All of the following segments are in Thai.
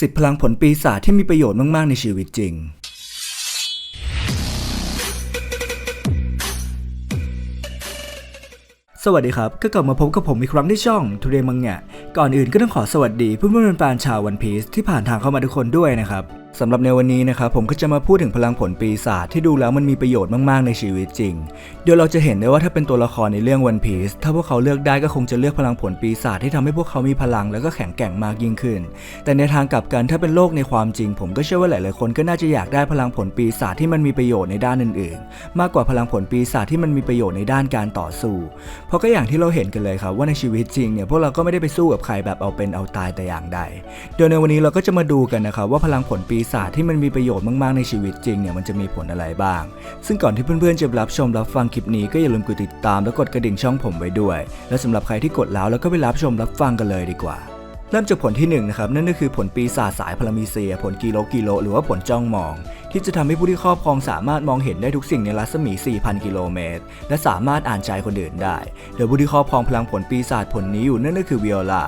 สิบพลังผลปีศาจที่มีประโยชน์มาก ๆ ในชีวิตจริง สวัสดีครับ ก็กลับมาพบกับผมอีกครั้งที่ช่องทุเรียนมังงะก่อนอื่นก็ต้องขอสวัสดีเพื่อนๆแฟนชาววันพีซที่ผ่านทางเข้ามาทุกคนด้วยนะครับสำหรับในวันนี้นะครับผมก็จะมาพูดถึงพลังผลปีศาจที่ดูแล้วมันมีประโยชน์มากๆในชีวิตจริง เดี๋ยวเราจะเห็นได้ว่าถ้าเป็นตัวละครในเรื่องวันพีซถ้าพวกเขาเลือกได้ก็คงจะเลือกพลังผลปีศาจที่ทำให้พวกเขามีพลังแล้วก็แข็งแกร่งมากยิ่งขึ้น แต่ในทางกลับกันถ้าเป็นโลกในความจริง ผมก็เชื่อว่าหลายๆคนก็น่าจะอยากได้พลังผลปีศาจที่มันมีประโยชน์ในด้านอื่นๆ มากกว่าพลังผลปีศาจที่มันมีประโยชน์ในด้านการต่อสู้ เพราะก็อย่างที่เราเห็นกันเลยครับว่าในชีวิตจริงเนี่ยพวกเราก็ไม่ได้ไปสู้กับใครแบบเอาเป็นเอาตายแต่อย่างใดโดยในวันนี้เราก็จะมาดูกันนะครับว่าพลังผลปีศาสตร์ที่มันมีประโยชน์มากๆในชีวิตจริงเนี่ยมันจะมีผลอะไรบ้าง ซึ่งก่อนที่เพื่อนๆจะรับชมรับฟังคลิปนี้ก็อย่าลืมกดติดตามและกดกระดิ่งช่องผมไว้ด้วย และสำหรับใครที่กดแล้วแล้วก็ไปรับชมรับฟังกันเลยดีกว่าเริ่มจากผลที่1นงนะครับนั่นก็คือผลปีศาจสายพลามีเซีย ผลกิโลกิโล หรือว่าผลจ้องมอง ที่จะทำให้ผู้ที่ครอบครองสามารถมองเห็นได้ทุกสิ่งในรัศมี 4,000 กิโลเมตร และสามารถอ่านใจคนอื่นได้ โดยผู้ที่ครอบครองพลังผลปีศาจผลนี้อยู่นั่นก็คือวิโอลา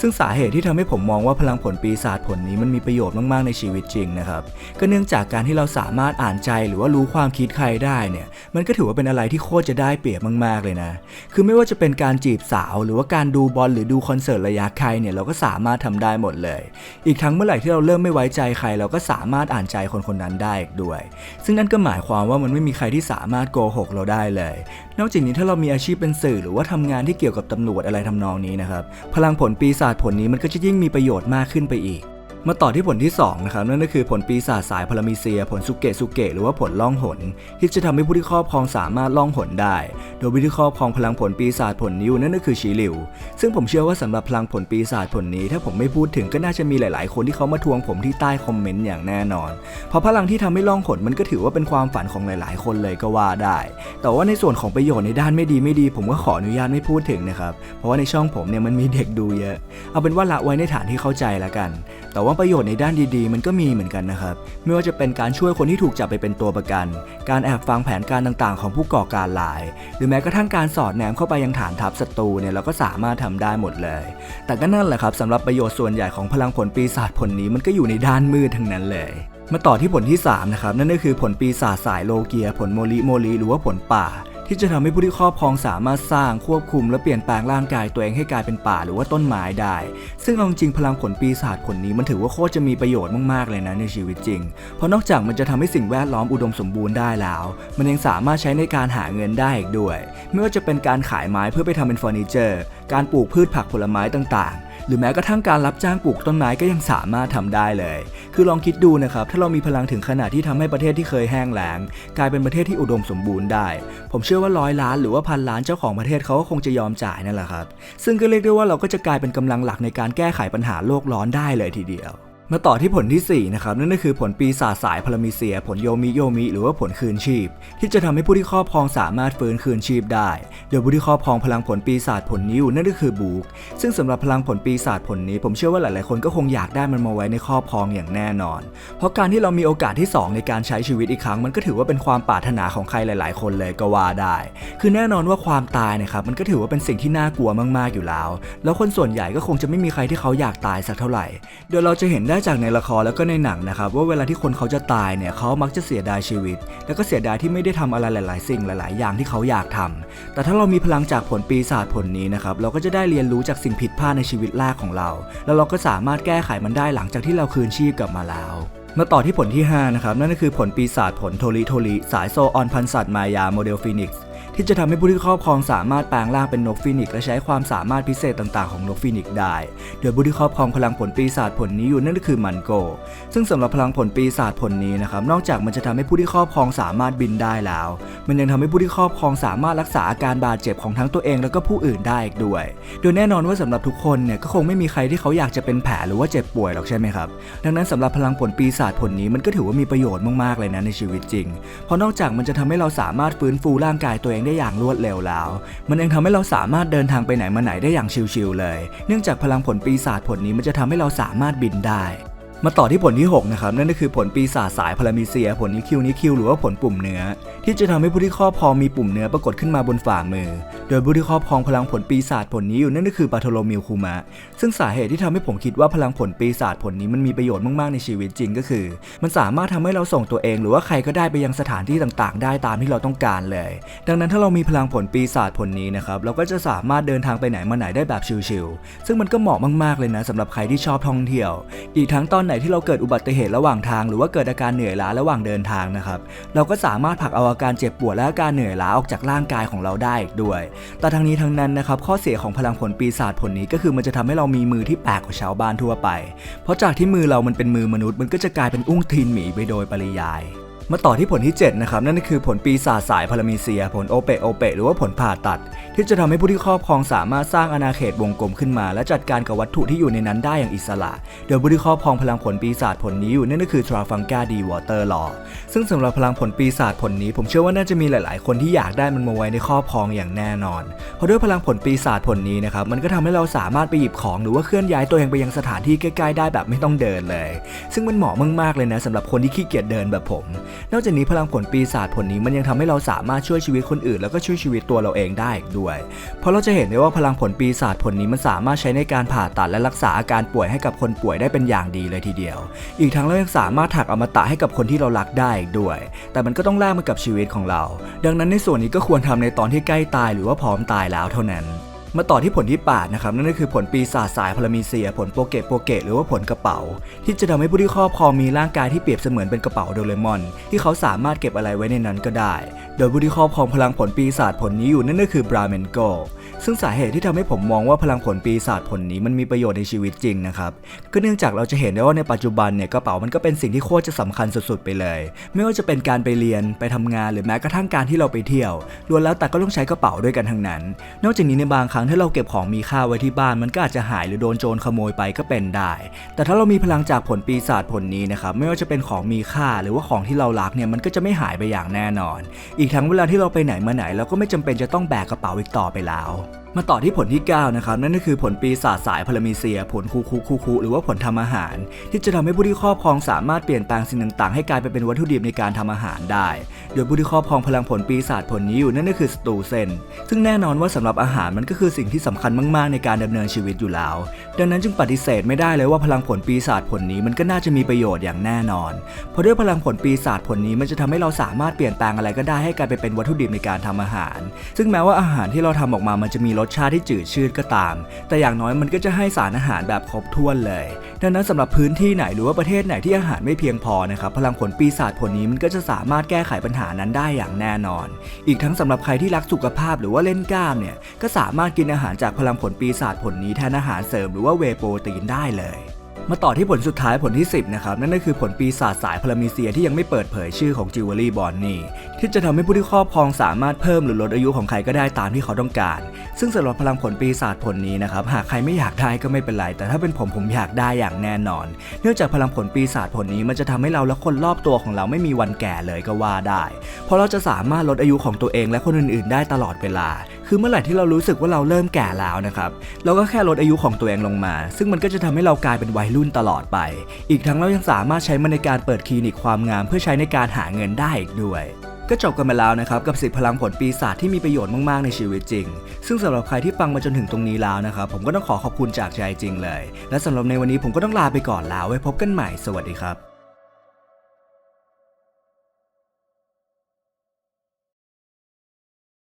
ซึ่งสาเหตุที่ทำให้ผมมองว่าพลังผลปีศาจผลนี้มันมีประโยชน์มาก ๆ ในชีวิตจริงนะครับ ก็เนื่องจากการที่เราสามารถอ่านใจหรือว่ารู้ความคิดใครได้เนี่ย มันก็ถือว่าเป็นอะไรที่โคตรจะได้เปรียบมาก ๆ เลยนะ คือไม่ว่าจะเป็นการจีบสาว หรือว่าการดูบอลหรือดูคอนเสิร์ตระยะไกลเนี่ยเราก็สามารถทำได้หมดเลย อีกทั้งเมื่อไหร่ที่เราเริ่มไม่ไว้ใจใคร เราก็สามารถอ่านใจคนคนนั้นได้อีกด้วย ซึ่งนั่นก็หมายความว่ามันไม่มีใครที่สามารถโกหกเราได้เลย นอกจากนี้ถ้าเรามีอาชีพเป็นสื่อหรือว่าทำงานที่เกี่ยวกับตำรวจอะไรทำนองนี้นะครับ พลังผลปีศาจผลนี้มันก็จะยิ่งมีประโยชน์มากขึ้นไปอีก มาต่อที่ผลที่2นะครับนั่นก็คือผลปีศาจสายพารามิเซีย ผลสุเกะสุเกะหรือว่าผลล่องหน ที่จะทำให้ผู้ที่ครอบครองสามารถล่องหนได้ โดยผู้ที่ครอบครองพลังผลปีศาจผลนิ้วนั่นก็คือชีหลิว ซึ่งผมเชื่อว่าสำหรับพลังผลปีศาจผลนี้ ถ้าผมไม่พูดถึงก็น่าจะมีหลาย ๆ คนที่เขามาทวงผมที่ใต้คอมเมนต์อย่างแน่นอน เพราะพลังที่ทำให้ล่องหนมันก็ถือว่าเป็นความฝันของหลาย ๆ คนเลยก็ว่าได้ แต่ว่าในส่วนของประโยชน์ในด้านไม่ดีไม่ดี ผมก็ขออนุญาตไม่พูดถึงนะครับเพราะว่าในช่องผมเนี่ยมันมีเด็กดูเยอะ เอาเป็นว่าละไว้ในฐานที่เข้าใจละกัน แต่ว่าประโยชน์ในด้านดีๆ มันก็มีเหมือนกันนะครับ ไม่ว่าจะเป็นการช่วยคนที่ถูกจับไปเป็นตัวประกัน การแอบฟังแผนการต่างๆ ของผู้ก่อการร้าย หรือแม้กระทั่งการสอดแนมเข้าไปยังฐานทัพศัตรูเนี่ยเราก็สามารถทำได้หมดเลย แต่ก็นั่นแหละครับสำหรับประโยชน์ส่วนใหญ่ของพลังผลปีศาจผลนี้มันก็อยู่ในด้านมืดทั้งนั้นเลยมาต่อที่ผลที่สามนะครับนั่นก็คือผลปีศาจสายโลเกีย ผลโมลิโมลิหรือว่าผลป่า ที่จะทำให้ผู้ที่ครอบครองสามารถสร้างควบคุมและเปลี่ยนแปลงร่างกายตัวเองให้กลายเป็นป่าหรือว่าต้นไม้ได้ ซึ่งเอาจริงพลังผลปีศาจผลนี้มันถือว่าโคตรจะมีประโยชน์มากๆเลยนะในชีวิตจริง เพราะนอกจากมันจะทำให้สิ่งแวดล้อมอุดมสมบูรณ์ได้แล้ว มันยังสามารถใช้ในการหาเงินได้อีกด้วย ไม่ว่าจะเป็นการขายไม้เพื่อไปทำเป็นเฟอร์นิเจอร์ การปลูกพืชผักผลไม้ต่างๆ หรือแม้กระทั่งการรับจ้างปลูกต้นไม้ก็ยังสามารถทำได้เลย คือลองคิดดูนะครับถ้าเรามีพลังถึงขนาดที่ทำให้ประเทศที่เคยแห้งแล้ง กลายเป็นประเทศที่อุดมสมบูรณ์ได้ ผมเชื่อว่าร้อยล้านหรือว่าพันล้านเจ้าของประเทศเขาก็คงจะยอมจ่ายนั่นแหละครับ ซึ่งก็เรียกได้ว่าเราก็จะกลายเป็นกำลังหลักในการแก้ไขปัญหาโลกร้อนได้เลยทีเดียว มาต่อที่ผลที่ 4 นะครับ นั่นก็คือผลปีศาจสายพารามิเซีย ผลโยมิโยมิ หรือว่าผลคืนชีพ ที่จะทำให้ผู้ที่ครอบครองสามารถฟื้นคืนชีพได้ โดยผู้ที่ครอบครองพลังผลปีศาจผลนี้อยู่นั่นก็คือบูกซึ่งสำหรับพลังผลปีศาจผลนี้ ผมเชื่อว่าหลาย ๆ คนก็คงอยากได้มันมาไว้ในครอบครองอย่างแน่นอน เพราะการที่เรามีโอกาสที่ 2 ในการใช้ชีวิตอีกครั้ง มันก็ถือว่าเป็นความปรารถนาของใครหลาย ๆ คนเลยก็ว่าได้ คือแน่นอนว่าความตายนะครับมันก็ถือว่าเป็นสิ่งที่น่ากลัวมาก ๆ อยู่แล้ว แล้วคนส่วนใหญ่ก็คงจะไม่มีใครที่เขาอยากตายสักเท่าไหร่ โดยเราจะเห็นได้จากในละครแล้วก็ในหนังนะครับว่าเวลาที่คนเขาจะตายเนี่ยเขามักจะเสียดายชีวิต แล้วก็เสียดายที่ไม่ได้ทำอะไรหลาย ๆ สิ่งหลาย ๆ อย่างที่เขาอยากทำแต่ถ้าเรามีพลังจากผลปีศาจผลนี้นะครับเราก็จะได้เรียนรู้จากสิ่งผิดพลาดในชีวิตแรกของเรา แล้วเราก็สามารถแก้ไขมันได้หลังจากที่เราคืนชีพกลับมาแล้วมาต่อที่ผลที่5นะครับนั่นก็คือผลปีศาจผลโทริโทริสายโซออนพันสัตว์มายาโมเดลฟินิกซ์ ที่จะทำให้ผู้ที่ครอบครองสามารถแปลงร่างเป็นนกฟินิกซ์และใช้ความสามารถพิเศษต่างๆของนกฟินิกซ์ได้ โดยผู้ที่ครอบครองพลังผลปีศาจผลนี้อยู่นั่นก็คือมันโก ซึ่งสำหรับพลังผลปีศาจผลนี้นะครับนอกจากมันจะทำให้ผู้ที่ครอบครองสามารถบินได้แล้ว มันยังทำให้ผู้ที่ครอบครองสามารถรักษาอาการบาดเจ็บของทั้งตัวเองแล้วก็ผู้อื่นได้อีกด้วย โดยแน่นอนว่าสำหรับทุกคนเนี่ยก็คงไม่มีใครที่เขาอยากจะเป็นแผลหรือว่าเจ็บป่วยหรอกใช่ไหมครับ ดังนั้นสำหรับพลังผลปีศาจผลนี้มันก็ถือว่ามีประโยชน์มากๆเลยนะในชีวิตจริง เพราะนอกจากมันจะทำให้เราสามารถฟื้นฟูร่างกายตัวเองได้อย่างรวดเร็วแล้ว มันยังทำให้เราสามารถเดินทางไปไหนมาไหนได้อย่างชิลๆเลย เนื่องจากพลังผลปีศาจผลนี้มันจะทำให้เราสามารถบินได้ มาต่อที่ผลที่ 6 นะครับ นั่นก็คือผลปีศาจสายพารามิเซีย ผลนิคิวนิคิวหรือว่าผลปุ่มเนื้อ ที่จะทำให้ผู้ที่ครอบครองมีปุ่มเนื้อปรากฏขึ้นมาบนฝ่ามือ โดยผู้ที่ครอบครองพลังผลปีศาจผลนี้อยู่นั่นก็คือปาโทโลมิวคูมะ ซึ่งสาเหตุที่ทำให้ผมคิดว่าพลังผลปีศาจผลนี้มันมีประโยชน์มากๆในชีวิตจริงก็คือ มันสามารถทำให้เราส่งตัวเองหรือว่าใครก็ได้ไปยังสถานที่ต่างๆ ได้ตามที่เราต้องการเลย ดังนั้นถ้าเรามีพลังผลปีศาจผลนี้นะครับเราก็จะสามารถเดินทางไปไหนมาไหนได้แบบชิลๆซึ่งมันก็เหมาะมากๆเลยนะสำหรับใครที่ชอบท่องเที่ยว อีกทั้งตอนไหนที่เราเกิดอุบัติเหตุระหว่างทาง หรือว่าเกิดอาการเหนื่อยล้าระหว่างเดินทางนะครับ เราก็สามารถผลักเอาอาการเจ็บปวดและอาการเหนื่อยล้าออกจากร่างกายของเราได้อีกด้วย แต่ทั้งนี้ทั้งนั้นนะครับข้อเสียของพลังผลปีศาจผลนี้ก็คือมันจะทำให้เรามีมือที่แปลกกว่าชาวบ้านทั่วไป เพราะจากที่มือเรามันเป็นมือมนุษย์มันก็จะกลายเป็นอุ้งทีนหมีไปโดยปริยาย มาต่อที่ผลที่ 7 นะครับ นั่นก็คือผลปีศาจสายพารามีเซีย ผลโอเปโอเปหรือว่าผลผ่าตัด ที่จะทำให้ผู้ที่ครอบครองสามารถสร้างอาณาเขตวงกลมขึ้นมา และจัดการกับวัตถุที่อยู่ในนั้นได้อย่างอิสระ โดยผู้ที่ครอบครองพลังผลปีศาจผลนี้อยู่นั่นก็คือทราฟังกาดีวอเตอร์ลอซึ่งสำหรับพลังผลปีศาจผลนี้ ผมเชื่อว่าน่าจะมีหลาย ๆ คนที่อยากได้มันมาไว้ในครอบครองอย่างแน่นอน เพราะด้วยพลังผลปีศาจผลนี้นะครับมันก็ทำให้เราสามารถไปหยิบของหรือว่าเคลื่อนย้ายตัวเองไปยังสถานที่ใกล้ ๆ ได้แบบไม่ต้องเดินเลย ซึ่งมันเหมาะมากๆเลยนะสำหรับคนที่ขี้เกียจเดินแบบผมนอกจากนี้พลังผลปีศาจผลนี้มันยังทำให้เราสามารถช่วยชีวิตคนอื่น แล้วก็ช่วยชีวิตตัวเราเองได้อีกด้วย เพราะเราจะเห็นได้ว่าพลังผลปีศาจผลนี้มันสามารถใช้ในการผ่าตัดและรักษาอาการป่วยให้กับคนป่วยได้เป็นอย่างดีเลยทีเดียว อีกทั้งเรายังสามารถถักอมตะให้กับคนที่เรารักได้อีกด้วย แต่มันก็ต้องแลกมากับชีวิตของเรา ดังนั้นในส่วนนี้ก็ควรทำในตอนที่ใกล้ตายหรือว่าพร้อมตายแล้วเท่านั้น มาต่อที่ผลที่8นะครับนั่นก็คือผลปีศาจสายพารามีเซีย ผลโปเกะโปเกะหรือว่าผลกระเป๋า ที่จะทำให้ผู้ที่ครอบครองมีร่างกายที่เปรียบเสมือนเป็นกระเป๋าโดเรมอน ที่เขาสามารถเก็บอะไรไว้ในนั้นก็ได้ โดยผู้ที่ครอบครองพลังผลปีศาจผลนี้อยู่นั่นก็คือบราเมนโกซึ่งสาเหตุที่ทำให้ผมมองว่าพลังผลปีศาจผลนี้มันมีประโยชน์ในชีวิตจริงนะครับก็เนื่องจากเราจะเห็นได้ว่าในปัจจุบันเนี่ยกระเป๋ามันก็เป็นสิ่งที่โคตรจะสำคัญสุดๆไปเลย ไม่ว่าจะเป็นการไปเรียนไปทำงานหรือแม้กระทั่งการที่เราไปเที่ยวล้วนแล้วแต่ก็ต้องใช้กระเป๋าด้วยกันทั้งนั้น นอกจากนี้ในบางครั้งถ้าเราเก็บของมีค่าไว้ที่บ้านมันก็อาจจะหายหรือโดนโจรขโมยไปก็เป็นได้ แต่ถ้าเรามีพลังจากผลปีศาจผลนี้นะครับไม่ว่าจะเป็นของมีค่าหรือว่าของที่เรารักเนี่ยมันก็จะไม่หายไปอย่างแน่นอน อีกทั้งเวลาที่เราไปไหนมาไหนเราก็ไม่จำเป็นจะต้องแบกกระเป๋าอีกต่อไปแล้ว มาต่อที่ผลที่ 9 นะครับ นั่นก็คือผลปีศาจสายพารามีเซีย ผลคูคูคูคูหรือว่าผลทำอาหาร ที่จะทำให้ผู้ที่ครอบครองสามารถเปลี่ยนแปลงสิ่งต่างๆ ให้กลายไปเป็นวัตถุดิบในการทำอาหารได้ โดยผู้ที่ครอบครองพลังผลปีศาจผลนี้อยู่นั่นก็คือสตูเซนซึ่งแน่นอนว่าสำหรับอาหารมันก็คือสิ่งที่สำคัญมากๆ ในการดำเนินชีวิตอยู่แล้ว ดังนั้นจึงปฏิเสธไม่ได้เลยว่าพลังผลปีศาจผลนี้มันก็น่าจะมีประโยชน์อย่างแน่นอน เพราะด้วยพลังผลปีศาจผลนี้มันจะทำให้เราสามารถเปลี่ยนแปลงอะไรก็ได้ให้กลายไปเป็นวัตถุดิบในการทำอาหาร ซึ่งแม้ว่าอาหารที่เราทำออกมามันจะมีรสชาติที่จืดชืดก็ตาม แต่อย่างน้อยมันก็จะให้สารอาหารแบบครบถ้วนเลย ดังนั้นสำหรับพื้นที่ไหนหรือว่าประเทศไหนที่อาหารไม่เพียงพอนะครับพลังผลปีศาจผลนี้มันก็จะสามารถแก้ไขปัญหานั้นได้อย่างแน่นอน อีกทั้งสำหรับใครที่รักสุขภาพหรือว่าเล่นกล้ามเนี่ยก็สามารถกินอาหารจากพลังผลปีศาจผลนี้แทนอาหารเสริมหรือว่าเวโปรตีนได้เลย มาต่อที่ผลสุดท้ายผลที่ 10 นะครับ นั่นก็คือผลปีศาจสายพารามีเซียที่ยังไม่เปิดเผยชื่อของจิวเวลรี่บอนนี่ที่จะทำให้ผู้ที่ครอบครองสามารถเพิ่มหรือลดอายุของใครก็ได้ตามที่เขาต้องการ ซึ่งสำหรับพลังผลปีศาจผลนี้นะครับหากใครไม่อยากได้ก็ไม่เป็นไร แต่ถ้าเป็นผมผมอยากได้อย่างแน่นอน เนื่องจากพลังผลปีศาจผลนี้มันจะทำให้เราและคนรอบตัวของเราไม่มีวันแก่เลยก็ว่าได้ เพราะเราจะสามารถลดอายุของตัวเองและคนอื่นๆ ได้ตลอดเวลา คือเมื่อไหร่ที่เรารู้สึกว่าเราเริ่มแก่แล้วนะครับ เราก็แค่ลดอายุของตัวเองลงมา ซึ่งมันก็จะทำให้เรากลายเป็นวัยรุ่นตลอดไป อีกทั้งเรายังสามารถใช้มันในการเปิดคลินิกความงาม เพื่อใช้ในการหาเงินได้อีกด้วยก็จบกันไปแล้วนะครับกับสิพลังผลปีศาจที่มีประโยชน์มาก ๆ ในชีวิตจริง ซึ่งสำหรับใครที่ฟังมาจนถึงตรงนี้แล้วนะครับ ผมก็ต้องขอขอบคุณจากใจจริงเลย และสำหรับในวันนี้ผมก็ต้องลาไปก่อนแล้วไว้พบกันใหม่สวัสดีครับ